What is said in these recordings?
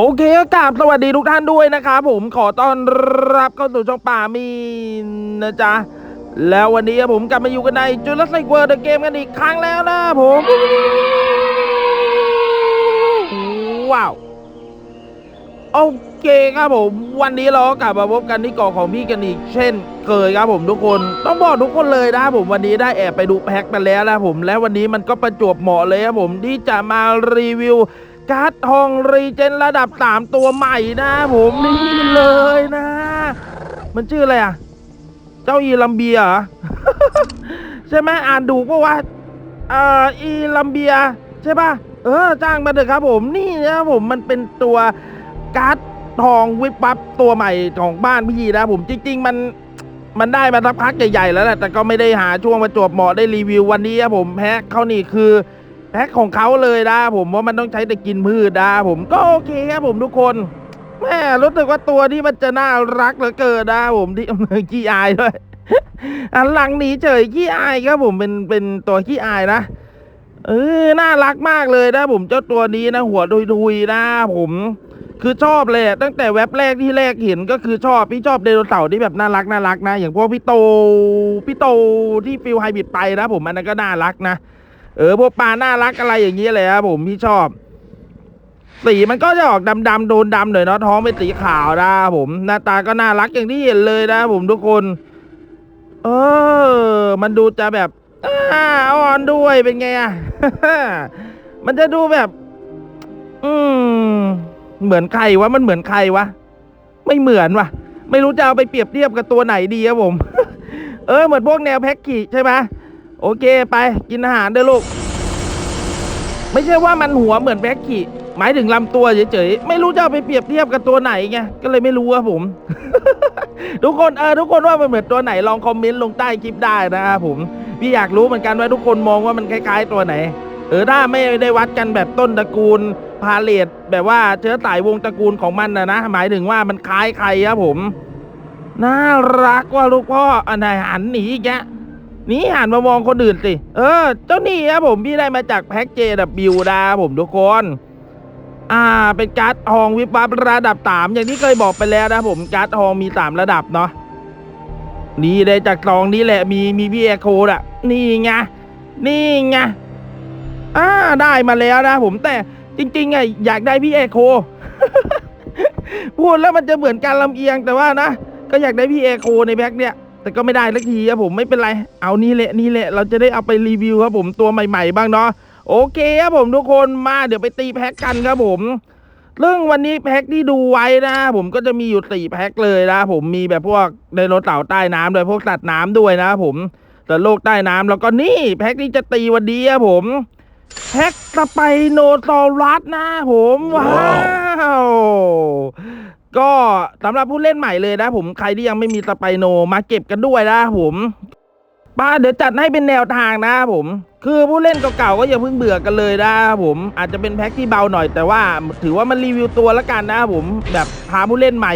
โอเคก็กราบสวัสดีทุกท่านด้วยนะครับผมขอต้อนรับเข้าสู่ช่องป่ามีนนะจ๊ะ แล้ววันนี้ผมกลับมาอยู่กันในจุลศิกเวิร์ดเกมกันอีกครั้งแล้วนะผมว้าวโอเคครับผม วันนี้เรากลับมาพบกันที่เกาะของพี่กันอีกเช่น เคยครับผมทุกคนต้องบอกทุกคนเลยนะผมวันนี้ได้แอบไปดูแพ็คมาแล้วนะผม และวันนี้มันก็ประจวบเหมาะเลยครับผมที่จะมารีวิว การ์ดทองรีเจนระดับ 3 ตัวใหม่นะผมนี่เลยนะ มันชื่ออะไรอะ เจ้าอีลัมเบียใช่ไหมอ่านดูปะว่าเอ่ออีลัมเบีย ใช่ปะเออ จ้างมาเถอะครับผมนี่นะผมมันเป็นตัวการ์ดทองวิบวับตัวใหม่ของบ้านพี่นะผมจริง ๆ มันมันได้มาสักพักใหญ่ๆแล้วแหละแต่ก็ไม่ได้หาช่วงประจวบเหมาะได้รีวิววันนี้ครับผมแพ็คเขานี่คือ แพ็คของเขาเลยนะผมว่ามันต้องใช้แต่กินพืชนะผมก็โอเคครับผมทุกคนแม่รู้สึกว่าตัวที่มันจะน่ารักเหลือเกินนะผมที่ขี้อายด้วยอันหลังหนีเฉยขี้อายครับผมเป็นเป็นตัวขี้อายนะเออน่ารักมากเลยนะผมเจ้าตัวนี้นะ หัวดุยๆนะผมคือชอบเลยตั้งแต่เว็บแรกที่แรกเห็นก็คือชอบพี่ชอบไดโนเสาร์ที่แบบน่ารักน่ารักนะ อย่างพวกพี่โตพี่โตที่ฟิลไฮบริดไปนะผมอันนั้นก็น่ารักนะ เออพวกปลาน่ารักอะไรอย่างเงี้เลยครับผมพี่ชอบ สีมันก็จะออกดำๆโดนดำหน่อยเนาะท้องเป็นสีขาวนะผมหน้าตาก็น่ารักอย่างที่เห็นเลยนะผมทุกคน เออ มันดูจะแบบอ่อนด้วยเป็นไงอะมันจะดูแบบ อืม เหมือนใครวะมันเหมือนใครวะไม่เหมือนวะไม่รู้จะเอาไปเปรียบเทียบกับตัวไหนดีครับผม เออเหมือนพวกแนวแพ็กกี้ใช่ไหม โอเคไปกินอาหารเด้อลูก ไม่ใช่ว่ามันหัวเหมือนแพ็กกี้หมายถึงลำตัวเฉยๆ ไม่รู้จะเอาไปเปรียบเทียบกับตัวไหนไง ก็เลยไม่รู้ครับผม ทุกคนเออทุกคนว่ามันเหมือนตัวไหนลองคอมเมนต์ลงใต้คลิปได้นะครับผม พี่อยากรู้เหมือนกันว่าทุกคนมองว่ามันคล้ายๆตัวไหน เออถ้าไม่ได้วัดกันแบบต้นตระกูลพาเลตแบบว่าเชื้อสายวงตระกูลของมันนะนะ หมายถึงว่ามันคล้ายใครครับผม น่ารักว่าลูกพ่ออันไหนหันหนีอีกแก นี่หันมามองคนอื่นสิ เออ เจ้านี่ครับผมพี่ได้มาจากแพ็กเจดับบิวดาผมทุกคน อ่า เป็นการ์ดทองวิบวับระดับสามอย่างที่เคยบอกไปแล้วนะผมการ์ดทองมีสามระดับเนาะ นี่เลยจากซองนี้แหละมีมีพี่แอโคดอะนี่ไง นี่ไง อ่าได้มาแล้วนะผมแต่จริงๆไงอยากได้พี่แอโค พูดแล้วมันจะเหมือนการลำเอียงแต่ว่านะ ก็อยากได้พี่แอโคในแพ็คเนี่ย แต่ก็ไม่ได้สักทีครับผมไม่เป็นไร เอานี่แหละนี่แหละเราจะได้เอาไปรีวิวครับผมตัวใหม่ ๆ บ้างเนาะโอเคครับผมทุกคนมาเดี๋ยวไปตีแพ็คกันครับผมเรื่องวันนี้แพ็คที่ดูไว้นะ ผมก็จะมีอยู่สี่แพ็คเลยนะผมมีแบบพวกไดโนเสาร์ใต้น้ำด้วยพวกสัตว์น้ำด้วยนะผมแต่โลกใต้น้ำแล้วก็นี่แพ็คที่จะตีวันนี้ครับผมแพ็คสไปโนซอรัสนะผมว้าว ก็สำหรับผู้เล่นใหม่เลยนะผมใครที่ยังไม่มีสไปโนมาเก็บกันด้วยนะผมป้าเดี๋ยวจัดให้เป็นแนวทางนะผม คือผู้เล่นเก่าๆก็อย่าเพิ่งเบื่อกันเลยนะผมอาจจะเป็นแพ็คที่เบาหน่อยแต่ว่าถือว่ามันรีวิวตัวล้วกันนะผมแบบพาผู้เล่นใหม่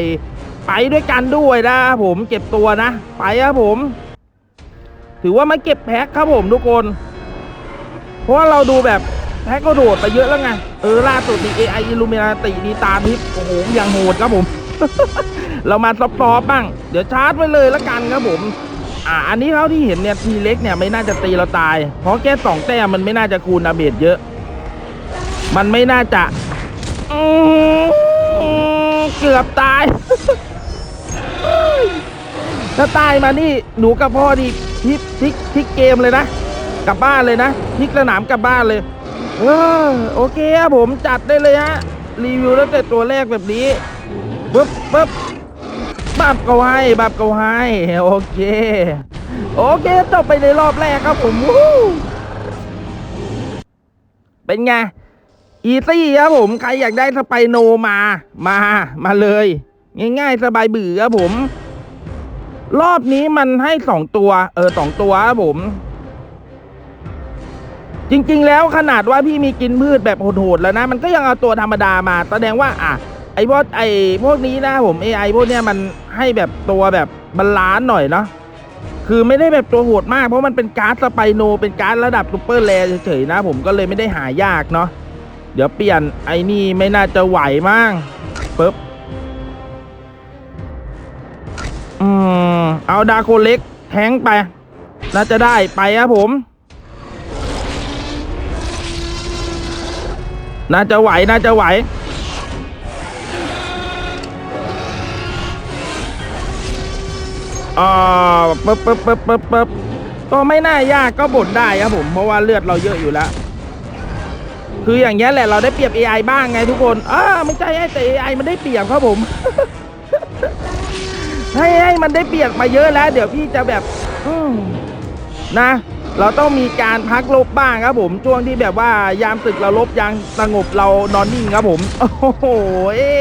ไปด้วยกันด้วยนะผมเก็บตัวนะ ไปครับผม ถือว่ามาเก็บแพ็คครับผมทุกคน เพราะว่าเราดูแบบ แพ็คก็โดดไปเยอะแล้วไง เออล่าสุดนี่ AI Illuminati นี่ตาทิพย์โอ้โหอย่างโหดครับผม เรามาซอฟต์ๆบ้าง เดี๋ยวชาร์จไว้เลยละกันครับผม อ่า อันนี้เท่าที่เห็นเนี่ยทีเล็กเนี่ยไม่น่าจะตีเราตาย เพราะแค่สองแต้มมันไม่น่าจะคูณอาเบดเยอะ มันไม่น่าจะเกือบตาย ถ้าตายมานี่หนูกับพ่อดีทิกทิกทิกเกมเลยนะ กลับบ้านเลยนะพลิกสนามกลับบ้านเลย เออโอเคครับผมจัดได้เลยฮะ รีวิวตั้งแต่ตัวแรกแบบนี้ปึ๊บปึ๊บบับเขาให้บับเขาให้โอเค โอเคจบไปในรอบแรกครับผมเป็นไงอีซี่ครับผมใครอยากได้สไปโนมามามาเลย ง่ายๆ สบายบือครับผม รอบนี้มันให้สองตัว เออสองตัวครับผม จริง ๆ แล้วขนาดว่าพี่มีกินพืชแบบโหดๆแล้วนะ มันก็ยังเอาตัวธรรมดามาแสดงว่าอะไอพวกไอพวกนี้นะผม AI พวกเนี้ยมันให้แบบตัวแบบบาลานซ์หน่อยเนาะคือไม่ได้แบบตัวโหดมากเพราะมันเป็นการ์ดสไปโน เป็นการ์ดระดับซูเปอร์แรเฉยๆนะ ผมก็เลยไม่ได้หายากเนาะเดี๋ยวเปลี่ยนไอ้นี่ไม่น่าจะไหวมั้งปึ๊บอืมเอาดาโคเล็กแทงไป น่าจะได้ไปครับผม น่าจะไหวน่าจะไหว อ่าปึ๊บปึ๊บปึ๊บปึ๊บปึ๊บก็ไม่น่ายากก็บ่นได้ครับผมเพราะว่าเลือดเราเยอะอยู่แล้ว คืออย่างเงี้ยแหละเราได้เปรียบ AI บ้างไงทุกคนอ่าไม่ใช่ให้แต่ AI มันได้เปรียบครับผม ให้ให้มันได้เปรียบมาเยอะแล้ว เดี๋ยวพี่จะแบบ อืมนะ เราต้องมีการพักลบบ้างครับผมช่วงที่แบบว่ายามศึกเราลบยางสงบเรานอนนิ่งครับผม โอ้โหเอ้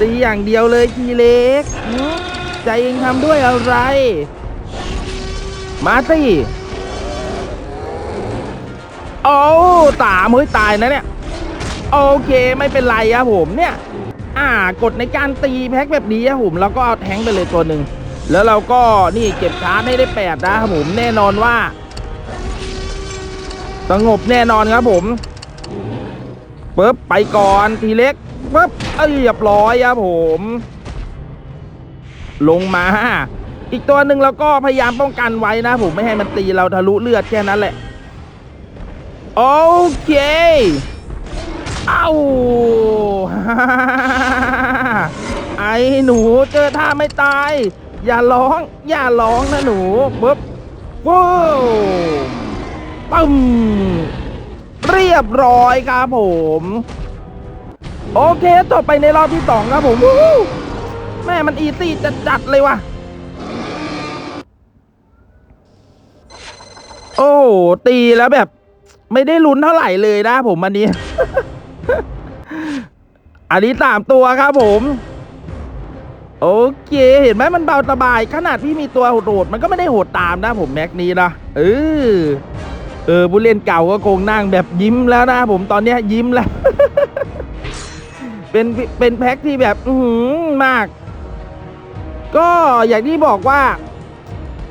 ตีอย่างเดียวเลยทีเล็กใจเองทำด้วยอะไร มาสิโอ้ตามเฮ้ยตายนะเนี่ย โอเคไม่เป็นไรครับผมเนี่ย อ่ากดในการตีแพ็คแบบนี้ครับผมแล้วก็เอาแทงไปเลยตัวหนึ่ง แล้วเราก็นี่เก็บชาร์จให้ได้แปดนะครับผมแน่นอนว่า สงบแน่นอนครับผมปึ๊บไปก่อนทีเล็กปึ๊บเอ้ยเรียบร้อยครับผม ลงมา อีกตัวหนึ่งเราก็พยายามป้องกันไว้นะผมไม่ให้มันตีเราทะลุเลือดแค่นั้นแหละ โอเค เอ้าไอ้หนูเจอท่าไม่ตาย อย่าร้อง อย่าร้องนะหนูปึ๊บว้าวปึ้มเรียบร้อยครับผม โอเคต่อไปในรอบที่สองครับผมแม่มันอีซี่จัดจัดเลยว่ะ โอ้ตีแล้วแบบ ไม่ได้ลุ้นเท่าไหร่เลยนะผมอันนี้ อันนี้สามตัวครับผม โอเค เห็นไหมมันเบาสบาย ขนาดพี่มีตัวโหดมันก็ไม่ได้โหดตามนะผมแม็กนี้นะเออเออผู้เล่นเก่าก็คงนั่งแบบยิ้มแล้วนะผมตอนเนี้ยยิ้มแล้ว เป็นเป็นแพ็คที่แบบอืมาก ก็อย่างที่บอกว่า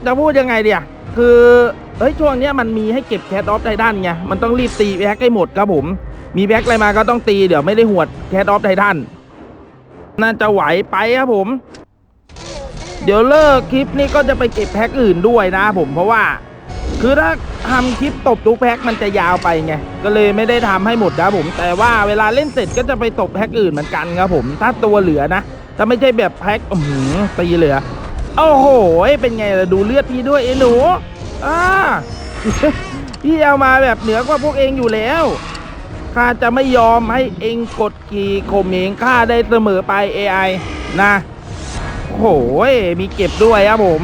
จะพูดยังไงเดียคือเฮ้ยช่วงเนี้ยมันมีให้เก็บแคทออฟไททันไงมันต้องรีบตีแพ็คให้หมดครับผม มีแพ็คอะไรมาก็ต้องตีเดี๋ยวไม่ได้หวดแคทออฟไททัน น่าจะไหวไปครับผม เดี๋ยวเลิกคลิปนี้ก็จะไปเก็บแพ็คอื่นด้วยนะผมเพราะว่า คือถ้าทำคลิปตบทุกแพ็คมันจะยาวไปไงก็เลยไม่ได้ทำให้หมดนะผม แต่ว่าเวลาเล่นเสร็จก็จะไปตบแพ็คอื่นเหมือนกันครับผม ถ้าตัวเหลือนะถ้าไม่ใช่แบบแพ็คอือหือตีเหลือโอ้โห เป็นไงล่ะดูเลือดพี่ด้วยไอ้หนูอ่าพี่เอามาแบบเหนือกว่าพวกเองอยู่แล้ว ข้าจะไม่ยอมให้เองกดขี่ข่มเหงข้าได้เสมอไป AI นะโอ้โหมีเก็บด้วยครับผม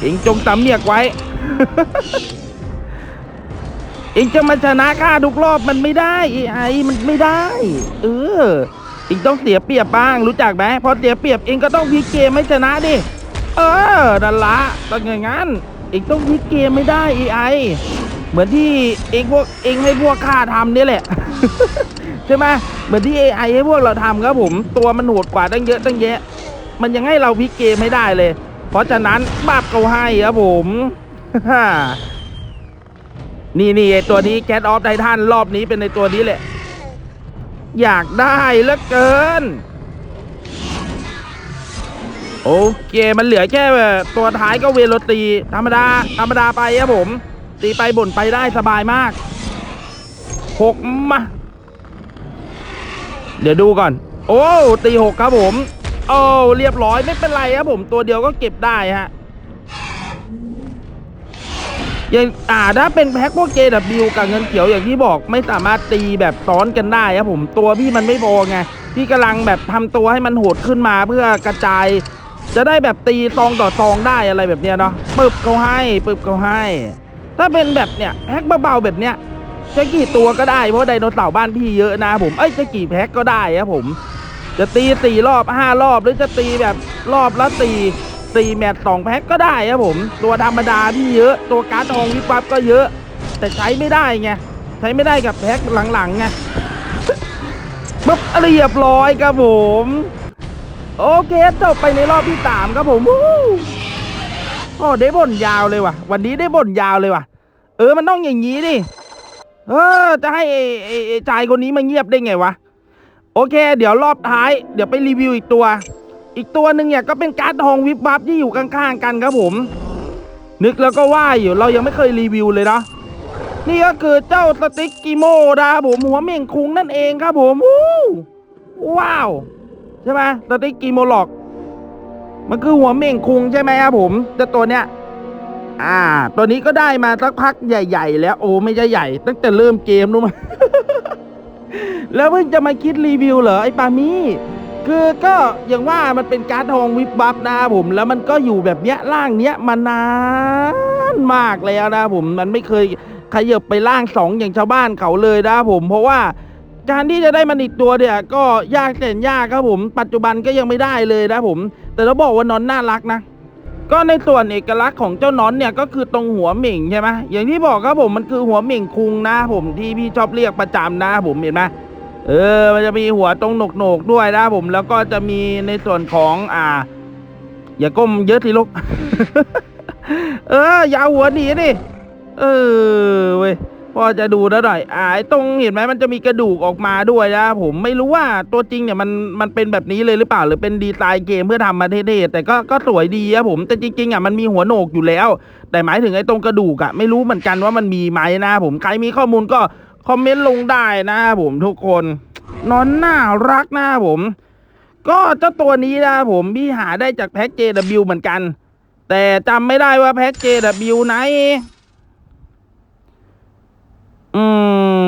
เองจงสำเนียกไว้ เองจะมาชนะข้าทุกรอบมันไม่ได้ AI มันไม่ได้ เออเองต้องเสียเปรียบบ้างรู้จักไหมพอเสียเปรียบเองก็ต้องพลิกเกมให้ชนะดิ เออนั่นละต้องอย่างนั้นเองต้องพลิกเกมไม่ได้ AI เหมือนที่เองพวกเองให้พวกข้าทำนี่แหละ ใช่ไหมเหมือนที่ AI ให้พวกเราทำครับผมตัวมันโหดกว่าตั้งเยอะตั้งแยะ มันยังให้เราพลิกเกมไม่ได้เลย เพราะฉะนั้นบาปเขาให้ครับผมนี่นี่ตัวนี้แคทออฟไททันรอบนี้เป็นในตัวนี้แหละ อยากได้เหลือเกิน โอเค มันเหลือแค่ตัวท้ายก็เวโรตี ธรรมดา ธรรมดาไปครับผม ตีไปบ่นไปได้สบายมากหกมา เดี๋ยวดูก่อน โอ้ตีหกครับผม โอ้เรียบร้อยไม่เป็นไรครับผม ตัวเดียวก็เก็บได้ฮะอย่างอ่าถ้าเป็นแพ็คพวก JW กับเงินเขียวอย่างที่บอกไม่สามารถตีแบบซ้อนกันได้ครับผมตัวพี่มันไม่พอไงพี่กำลังแบบทำตัวให้มันโหดขึ้นมาเพื่อกระจาย จะได้แบบตีซองต่อซองได้อะไรแบบเนี้ยเนาะปึบเขาให้ปึบเขาให้ ถ้าเป็นแบบเนี้ยแพ็คเบาๆแบบเนี้ยจะกี่ตัวก็ได้เพราะไดโนเสาร์บ้านพี่เยอะนะผมเอ้ยจะกี่แพ็คก็ได้ครับผม จะตีสี่รอบห้ารอบหรือจะตีแบบรอบละตีสี่แมตช์สองแพ็คก็ได้ครับผม ตัวธรรมดาที่เยอะ ตัวการ์ดทองวิบวับก็เยอะ แต่ใช้ไม่ได้ไงใช้ไม่ได้กับแพ็คหลังๆไงปุ๊บเรียบร้อยครับผม โอเคจบไปในรอบที่สามครับผมโอ้ได้บ่นยาวเลยว่ะ วันนี้ได้บ่นยาวเลยว่ะ เออมันต้องอย่างนี้ดิเออ จะให้ไอ้ไอ้ไอ้ชายคนนี้มาเงียบได้ไงวะ โอเค เดี๋ยวรอบท้าย เดี๋ยวไปรีวิวอีกตัว อีกตัวหนึ่งเนี่ยก็เป็นการ์ดทองวิบวับที่อยู่ข้างๆกันครับผม นึกแล้วก็ว่าอยู่เรายังไม่เคยรีวิวเลยเนาะนี่ก็คือเจ้าสติ๊กกิโมนะครับผมหัวเม่งคุงนั่นเองครับผมวู้ว้าวใช่ไหมสติ๊กกิโมหลอก มันคือหัวเม่งคุงใช่ไหมครับผมเจ้าตัวเนี้ย อ่า ตัวนี้ก็ได้มาสักพักใหญ่ ๆ แล้วโอ้ไม่ใช่ใหญ่ ตั้งแต่เริ่มเกมรู้ไหมแล้วเพิ่งจะมาคิดรีวิวเหรอไอ้ปามี่คือก็อย่างว่ามันเป็นการ์ดทองวิบวับนะผม แล้วมันก็อยู่แบบเนี้ยร่างเนี้ยมานานมากแล้วนะผมมันไม่เคยขยับไปร่างสองอย่างชาวบ้านเขาเลยนะผมเพราะว่าการที่จะได้มันอีกตัวเนี่ยก็ยากแสนยากครับผม ปัจจุบันก็ยังไม่ได้เลยนะผม แต่เราบอกว่านอนน่ารักนะ ก็ในส่วนเอกลักษณ์ของเจ้าน้อนเนี่ยก็คือตรงหัวเหม่งใช่ไหมอย่างที่บอกครับผมมันคือหัวเหม่งคุงนะผมที่พี่ชอบเรียกประจำนะผมเห็นไหมเออ มันจะมีหัวตรงโหนกด้วยนะผมแล้วก็จะมีในส่วนของอ่า อย่าก้มเยอะทีลูกเอออย่าเอาหัวหนีดิเออเว้ย พอจะดูแล้วหน่อยอ่าไอ้ตรงเห็นไหมมันจะมีกระดูกออกมาด้วยนะผมไม่รู้ว่าตัวจริงเนี่ยมันมันเป็นแบบนี้เลยหรือเปล่าหรือเป็นดีไซน์เกมเพื่อทำมาเท่ๆแต่ก็ก็สวยดีครับผมแต่จริงๆอะมันมีหัวโหนกอยู่แล้ว แต่หมายถึงไอ้ตรงกระดูกอะไม่รู้เหมือนกันว่ามันมีไหมนะผมใครมีข้อมูลก็คอมเมนต์ลงได้นะผมทุกคนนอนน่ารักนะผมก็เจ้าตัวนี้นะผมพี่หาได้จากแพ็ก JW เหมือนกัน แต่จำไม่ได้ว่าแพ็ก JW ไหน อื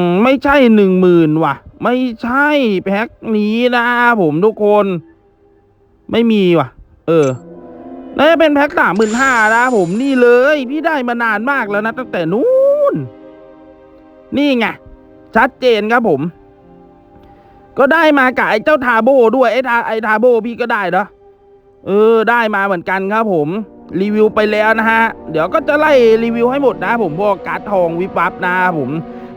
ม ไม่ใช่หนึ่งหมื่นว่ะ ไม่ใช่แพ็กนี้นะผมทุกคน ไม่มีว่ะ เออน่าจะเป็นแพ็กสามหมื่นห้านะผมนี่เลย พี่ได้มานานมากแล้วนะ ตั้งแต่นู้น นี่ไง ชัดเจนครับผม ก็ได้มากับไอ้เจ้าทาโบด้วยไอ้ทาไอ้ทาโบพี่ก็ได้เนาะเออ ได้มาเหมือนกันครับผม รีวิวไปแล้วนะฮะ เดี๋ยวก็จะไล่รีวิวให้หมดนะ ผมพวกการ์ดทองวิบวับนะผม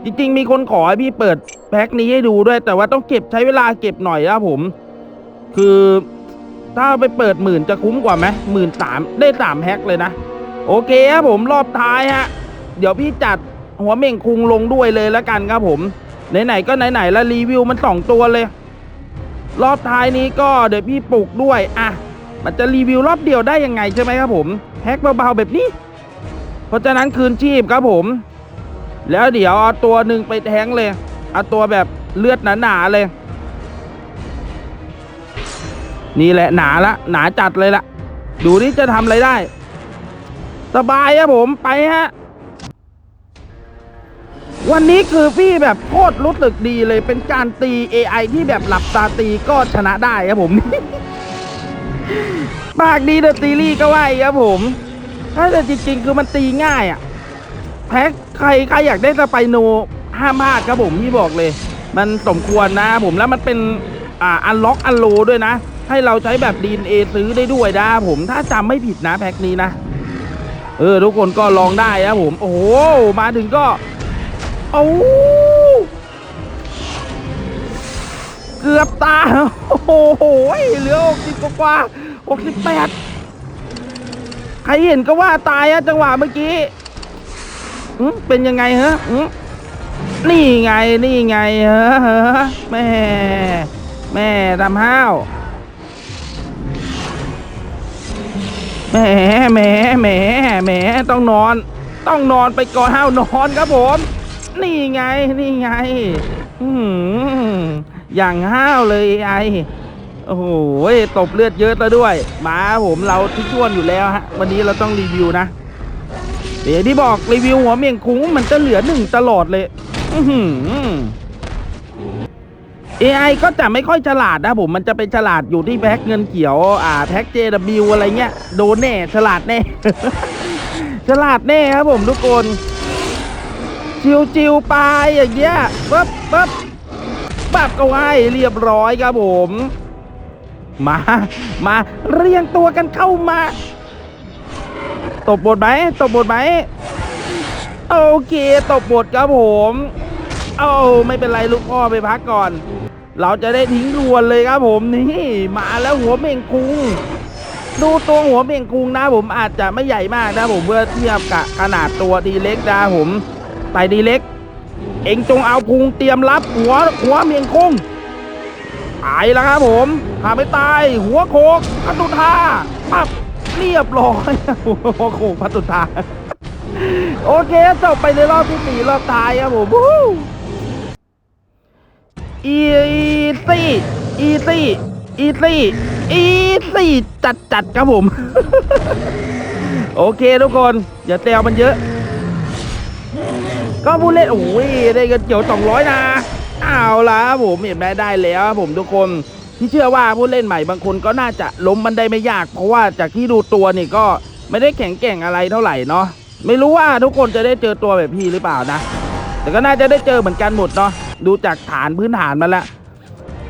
จริง ๆ มีคนขอให้พี่เปิดแพ็คนี้ให้ดูด้วย แต่ว่าต้องเก็บใช้เวลาเก็บหน่อยนะผม คือถ้าไปเปิดหมื่นจะคุ้มกว่าไหมหมื่นสามได้สามแพ็คเลยนะ โอเคครับผมรอบท้ายฮะ เดี๋ยวพี่จัดหัวเม่งคุงลงด้วยเลยแล้วกันครับผมไหนๆก็ไหนๆแล้วรีวิวมันสองตัวเลย รอบท้ายนี้ก็เดี๋ยวพี่ปลุกด้วยอะ มันจะรีวิวรอบเดียวได้ยังไงใช่ไหมครับผมแพ็คเบาๆแบบนี้ เพราะฉะนั้นคืนชีพครับผม แล้วเดี๋ยวเอาตัวหนึ่งไปแทงเลยเอาตัวแบบเลือดหนาๆเลย นี่แหละหนาละหนาจัดเลยละดูนี่จะทำอะไรได้ สบายครับผมไปฮะวันนี้คือพี่แบบโคตรรู้สึกดีเลยเป็นการตี AI ที่แบบหลับตาตีก็ชนะได้ครับผม ปากดีเดอะซีรีส์ก็ว่าอีกครับผมถ้าแต่จริงๆ คือมันตีง่ายอะแพ็คใครใครอยากได้สไปโนห้ามพลาดครับผมพี่บอกเลย มันสมควรนะผมแล้วมันเป็นอ่าอันล็อกอันโลด้วยนะ ให้เราใช้แบบดีเอซื้อได้ด้วยนะผมถ้าจำไม่ผิดนะแพ็คนี้นะเออทุกคนก็ลองได้นะผม โอ้โหมาถึงก็โอ้ กือบตา โอ้โหเหลือหกสิบกว่าหกสิบแปดใครเห็นก็ว่าตายอะจังหวะเมื่อกี้เป็นยังไงฮะอืมนี่ไงนี่ไงฮะฮะแม่แม่ทำห้าวแหมแหมแหมแหมต้องนอน ต้องนอนไปก่อนห้าวนอนครับผม นี่ไงนี่ไง อืม อย่างห้าวเลยไอโอ้โหตบเลือดเยอะแล้วด้วยมาผมเราที่ชวนอยู่แล้วฮะวันนี้เราต้องรีวิวนะเดี๋ยวที่บอกรีวิวหัวเมียงคุ้งมันจะเหลือหนึ่งตลอดเลย อือหือ AI ก็จะไม่ค่อยฉลาดนะผมมันจะเป็นฉลาดอยู่ที่แพ็กเงินเขียว อ่าแพ็ก JW อะไรเงี้ย โดนแน่ฉลาดแน่ ฉลาดแน่ครับผมทุกคน จิวจิวไปอย่างเงี้ยปั๊บปั๊บ ปับก็ให้เรียบร้อยครับผม มา มาเรียงตัวกันเข้ามา ตบบทไหมตบบทไหมโอเค ตบบทครับผมเอาไม่เป็นไรลูกพ่อไปพักก่อน เราจะได้ทิ้งรวนเลยครับผมนี่มาแล้วหัวเม่งคุงดูตัวหัวเม่งคุงนะผมอาจจะไม่ใหญ่มากนะผมเมื่อเทียบกับขนาดตัวดีเล็กนะผมไตดีเล็ก เองจงเอาพุงเตรียมรับหัวหัวเมียงคงตายแล้วครับผมหาไม่ตาย หัวโคกพัตุธาปับเรียบร้อยหัวโคกพัตุธาโอเคจบไปในรอบที่สี่รอบท้ายครับผมบูอีซี่อีซี่อีซี่อีซี่จัดจัดครับผม โอเคทุกคน อย่าแซวมันเยอะ ก็ผู้เล่นโอ้ยได้เงินเกี่ยวสองร้อยนะเอาละผมเห็นไหมได้แล้วผมทุกคนที่เชื่อว่าผู้เล่นใหม่บางคนก็น่าจะล้มมันได้ไม่ยาก เพราะว่าจากที่ดูตัวนี่ก็ไม่ได้แข็งแกร่งอะไรเท่าไหร่เนาะไม่รู้ว่าทุกคนจะได้เจอตัวแบบพี่หรือเปล่านะ แต่ก็น่าจะได้เจอเหมือนกันหมดเนาะดูจากฐานพื้นฐานมาแล้ว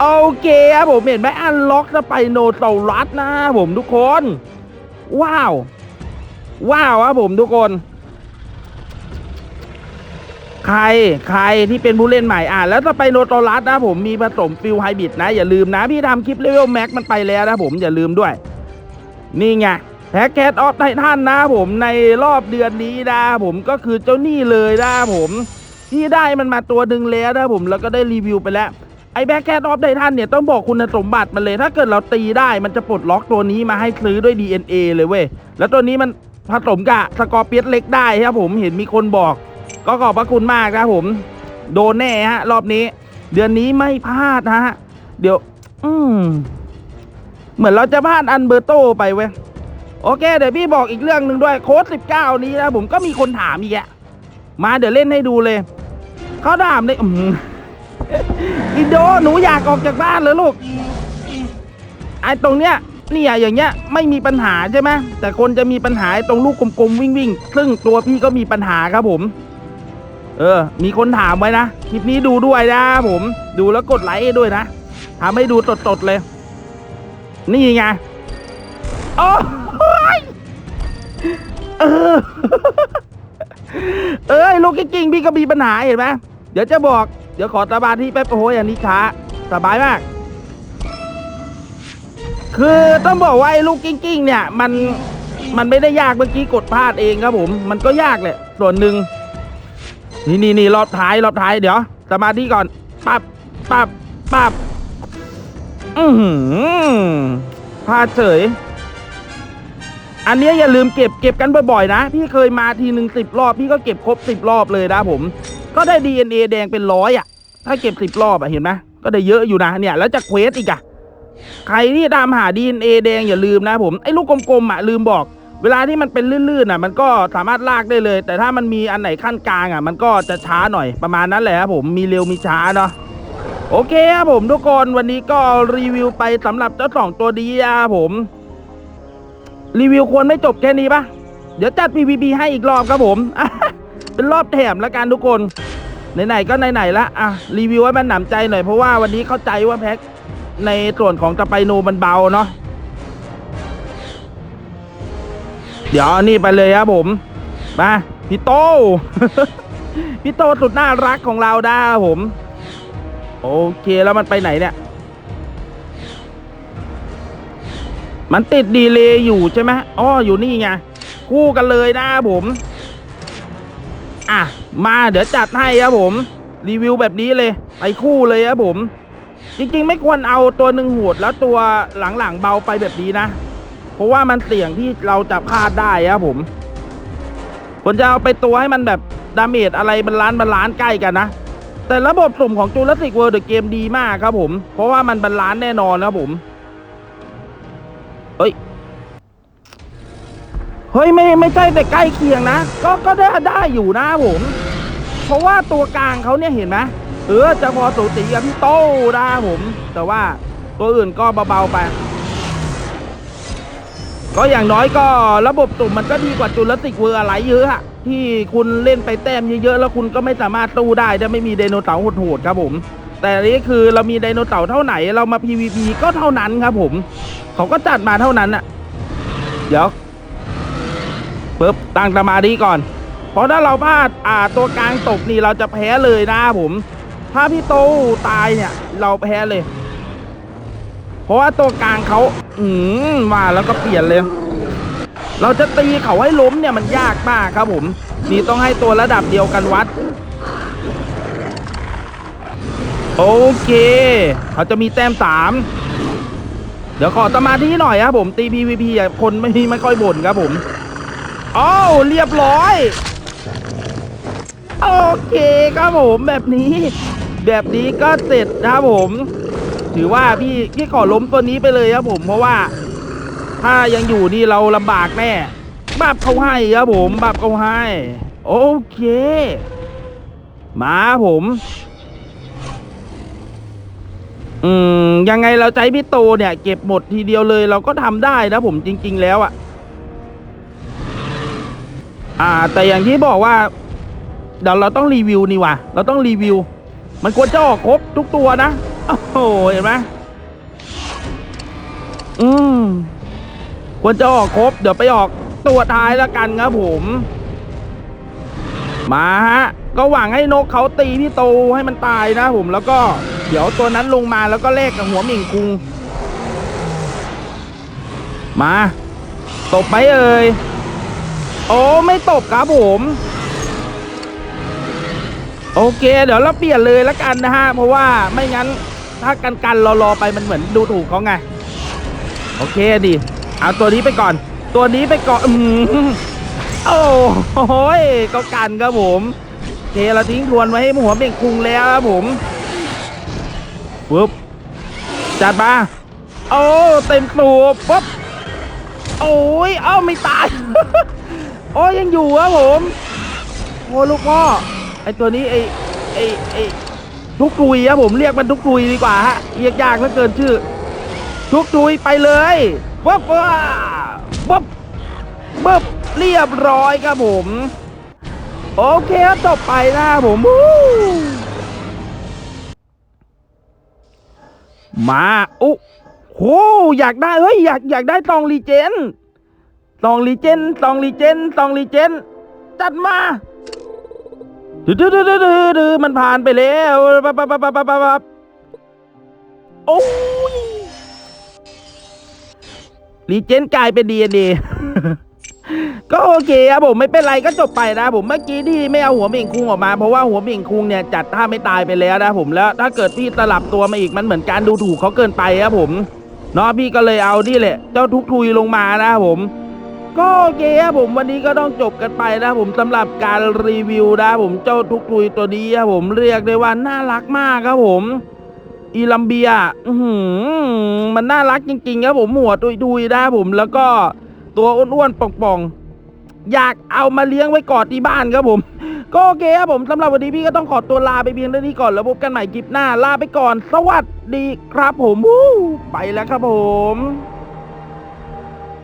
โอเคครับผมเห็นไหมอันล็อกสไปโนโซลัสนะผมทุกคน ว้าว ว้าวครับผมทุกคน ใครใครที่เป็นผู้เล่นใหม่อ่าแล้วสไปโนโตลัสนะผมมีผสมฟิลไฮบริดนะ อย่าลืมนะ พี่ทำคลิปเลเวลแม็กมันไปแล้วนะผมอย่าลืมด้วย นี่ไงแพ็กแคทออฟไททันนะผมในรอบเดือนนี้นะผมก็คือเจ้านี่เลยนะผมที่ได้มันมาตัวหนึ่งแล้วนะผมแล้วก็ได้รีวิวไปแล้วไอ้แบ็กแคทออฟไททันเนี่ยต้องบอกคุณสมบัติมันเลย ถ้าเกิดเราตีได้มันจะปลดล็อกตัวนี้มาให้ซื้อด้วย DNA เลยเว้ย แล้วตัวนี้มันผสมกับสกอร์เปียสเล็กได้ครับผมเห็นมีคนบอก ก็ขอบพระคุณมากนะผม โดนแน่ฮะ รอบนี้ เดือนนี้ไม่พลาดนะฮะ เดี๋ยว อืมเหมือนเราจะพลาดอันเบอร์โตไปเว้ยโอเค เดี๋ยวพี่บอกอีกเรื่องหนึ่งด้วยโค้ดสิบเก้านี้นะผมก็มีคนถามอีกอะมาเดี๋ยวเล่นให้ดูเลยเขาถามเลยอืมอินโดหนูอยากออกจากบ้านเลยลูกไอ้ตรงเนี้ยเนี่ยอย่างเงี้ยไม่มีปัญหาใช่ไหมแต่คนจะมีปัญหาตรงลูกกลมๆวิ่งๆซึ่งตัวพี่ก็มีปัญหาครับผม เออ มีคนถามไว้นะ คลิปนี้ดูด้วยนะผม ดูแล้วกดไลค์ด้วยนะทำให้ดูสดๆเลย นี่ไง โอ้ยเออ เอ้ยลูกกิ้งพี่ก็มีปัญหาเห็นไหมเดี๋ยวจะบอก เดี๋ยวขอสบายที่แป๊บโอ้โหอย่างนี้ช้า สบายมาก คือต้องบอกว่าไอ้ลูกกิ้งกิ้งๆเนี่ย มัน มันไม่ได้ยากเมื่อกี้กดพลาดเองครับผม มันก็ยากแหละ ส่วนหนึ่ง นี่นี่นี่รอบท้ายรอบท้ายเดี๋ยวสมาธิก่อนปับปับปับอือหือพลาดเฉย อันนี้อย่าลืมเก็บเก็บกันบ่อยๆนะ พี่เคยมาทีหนึ่งสิบรอบ พี่ก็เก็บครบสิบรอบเลยนะผม ก็ได้ DNA แดงเป็นร้อยอะ ถ้าเก็บสิบรอบอะเห็นไหมก็ได้เยอะอยู่นะเนี่ย แล้วจะเควสอีกอะ ใครที่ตามหา DNA แดงอย่าลืมนะผม ไอ้ลูกกลมๆอะลืมบอก เวลาที่มันเป็นลื่นๆอะมันก็สามารถลากได้เลย แต่ถ้ามันมีอันไหนขั้นกลางอะ มันก็จะช้าหน่อยประมาณนั้นแหละครับผมมีเร็วมีช้าเนาะโอเคครับผมทุกคนวันนี้ก็รีวิวไปสำหรับเจ้าสองตัวดีครับผม รีวิวควรไม่จบแค่นี้ปะเดี๋ยวจัด PVP ให้อีกรอบครับผมเป็นรอบแถมแล้วกันทุกคนไหนๆก็ไหนๆละอะรีวิวให้มันหนำใจหน่อยเพราะว่าวันนี้เข้าใจว่าแพ็คในส่วนของสไปโนมันเบาเนาะ ดี๋ยวนี่ไปเลยครับผม มาพี่โต พี่โตสุดน่ารักของเราได้ครับผม โอเคแล้วมันไปไหนเนี่ย มันติดดีเลย์อยู่ใช่ไหมอ๋ออยู่นี่ไงคู่กันเลยนะครับผม อะ มาเดี๋ยวจัดให้ครับผม รีวิวแบบนี้เลย ไปคู่เลยครับผม จริงๆ ไม่ควรเอาตัวหนึ่งโหดแล้วตัวหลังๆเบาไปแบบนี้นะ เพราะว่ามันเสี่ยงที่เราจะพลาดได้ครับผมควรจะเอาไปตัวให้มันแบบดาเมจอะไรบาลานซ์บาลานใกล้กันนะ แต่ระบบสุ่มของจูราสสิกเวิร์ดเกมดีมากครับผม เพราะว่ามันบาลานแน่นอนครับผม เฮ้ย เฮ้ยไม่ไม่ใช่แต่ใกล้เคียงนะ ก็ก็ได้ได้อยู่นะผม เพราะว่าตัวกลางเขาเนี่ยเห็นไหมเออจะพอสูสีกับพี่โต้ได้ผม แต่ว่าตัวอื่นก็เบาๆไป ก็อย่างน้อยก็ระบบตุ่มมันก็ดีกว่าจุลสิกเวอร์อะไรเยอะอะที่คุณเล่นไปแต้มเยอะๆแล้วคุณก็ไม่สามารถสู้ได้ถ้าไม่มีไดโนเสาร์โหดๆครับผม แต่อันนี้คือเรามีไดโนเสาร์เท่าไหนเรามา PVP ก็เท่านั้นครับผม เขาก็จัดมาเท่านั้นอะเดี๋ยวปึ๊บตั้งสมาธิก่อน เพราะถ้าเราพลาดอ่าตัวกลางตกนี่เราจะแพ้เลยนะผม ถ้าพี่โตตายเนี่ย เราแพ้เลย เพราะว่าตัวกลางเขาอืมมาแล้วก็เปลี่ยนเลย เราจะตีเขาให้ล้มเนี่ยมันยากมากครับผมนี่ต้องให้ตัวระดับเดียวกันวัด โอเค เขาจะมีแต้มสามเดี๋ยวขอสมาธิหน่อยครับผมตี PVP อะคนไม่ไม่ค่อยบ่นครับผมอ้าวเรียบร้อย โอเคครับผมแบบนี้ แบบนี้ก็เสร็จนะครับผม ถือว่าพี่พี่ขอล้มตัวนี้ไปเลยครับผมเพราะว่า ถ้ายังอยู่นี่เราลำบากแน่บับเขาให้ครับผมบับเขาให้โอเค มาผม อืม ยังไงเราใจพี่โตเนี่ย เก็บหมดทีเดียวเลยเราก็ทำได้นะผมจริง ๆ แล้วอะ่ะ อ่า แต่อย่างที่บอกว่าเดี๋ยวเราต้องรีวิวนี่ว่ะ เราต้องรีวิว มันควรจะออกครบทุกตัวนะ โอ้โหเห็นไหมอืมควรจะออกครบ เดี๋ยวไปออกตัวท้ายแล้วกันครับผม มาฮะ ก็หวังให้นกเขาตีพี่โตให้มันตายนะผมแล้วก็ เดี๋ยวตัวนั้นลงมาแล้วก็แลกกับหัวหมิงคุง มาตบไหมเอ่ย โอ้ไม่ตบครับผม โอเค เดี๋ยวเราเปลี่ยนเลยแล้วกันนะฮะ เพราะว่าไม่งั้น ถ้ากันกันรอรอๆไปมันเหมือนดูถูกเขาไง โอเคดิเอาตัวนี้ไปก่อน ตัวนี้ไปก่อนอืมโอ้โหก็กันครับผมโอเคเราทิ้งทวนไว้ให้หัวเบ่งคุงแล้วครับผมปุ๊บจัดมาโอ้เต็มตัวปุ๊บโอ้ยเอ้าไม่ตาย โอ้ยยังอยู่ครับผมโอ้ลูกพ่อไอตัวนี้ไอไอไอ ทุกทุยครับผมเรียกมันทุกทุยดีกว่าฮะเรียกยากเหลือเกินชื่อ ทุกทุยไปเลยปุ๊บว้าปุ๊บปุ๊บเรียบร้อยครับผม โอเคครับต่อไปนะผมมาอุ๊โหอยากได้เฮ้ยอยากอยากได้ตองรีเจนตองรีเจนตองรีเจนตองรีเจนจัดมา ดืดดืดดืดดืดดืดมันผ่านไปแล้วปั๊บปั๊บปั๊บปั๊บปั๊บปั๊บโอ้ยรีเจนกลายเป็นดีเอ็นดีก็โอเคครับผมไม่เป็นไรก็จบไปนะผมเมื่อกี้ที่ไม่เอาหัวหมิงคุงออกมาเพราะว่าหัวหมิงคุงเนี่ยจัดท่าไม่ตายไปแล้วนะผมแล้วถ้าเกิดพี่สลับตัวมาอีกมันเหมือนการดูถูกเขาเกินไปครับผมเนาะพี่ก็เลยเอานี่แหละ เจ้าทุกทุยลงมานะครับผม ก็โอเคครับผมวันนี้ก็ต้องจบกันไปนะผมสำหรับการรีวิวนะผมเจ้าทุกทุยตัวนี้ครับผมเรียกได้ว่าน่ารักมากครับผมอีลัมเบียอื้อหือมันน่ารักจริงๆครับผมหัวตุยๆนะผมแล้วก็ตัวอ้วนๆป่องๆ อยากเอามาเลี้ยงไว้กอดที่บ้านครับผม ก็โอเคครับผมสำหรับวันนี้พี่ก็ต้องขอตัวลาไปเพียงเท่านี้ก่อนแล้วพบกันใหม่คลิปหน้าลาไปก่อน สวัสดีครับผมไปแล้วครับผม